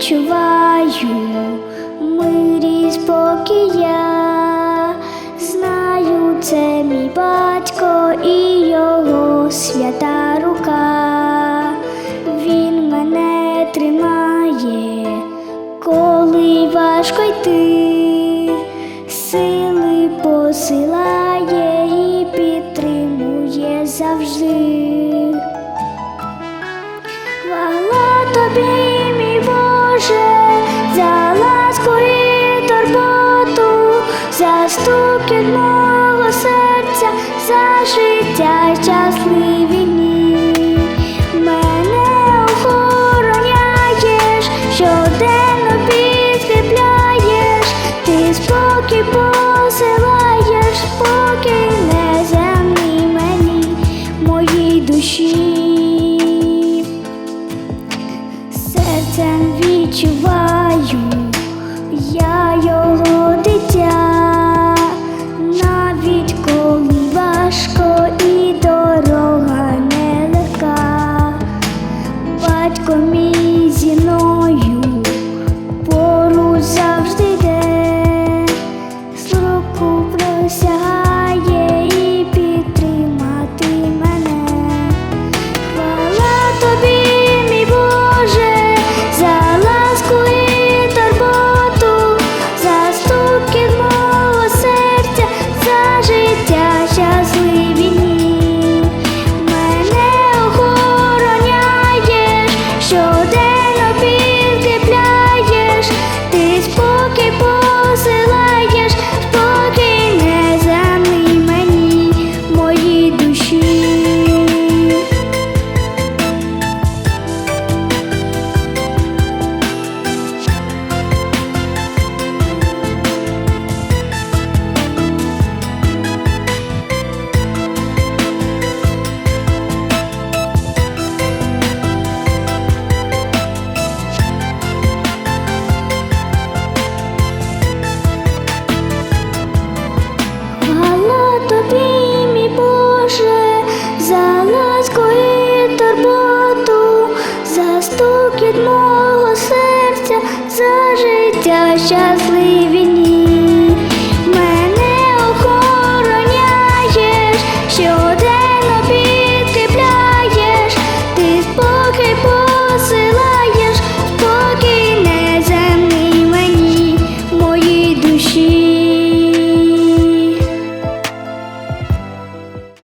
відчуваю мир і спокій я знаю, це мій батько і його свята рука. Він мене тримає, коли важко йти, сили посилає і підтримує завжди. Тобі, мій Боже, за ласку і торботу, за стукіт мого серця, за життя щасливі відчуваю, я його дитя, навіть коли важко і дорога нелегка, батько мій зі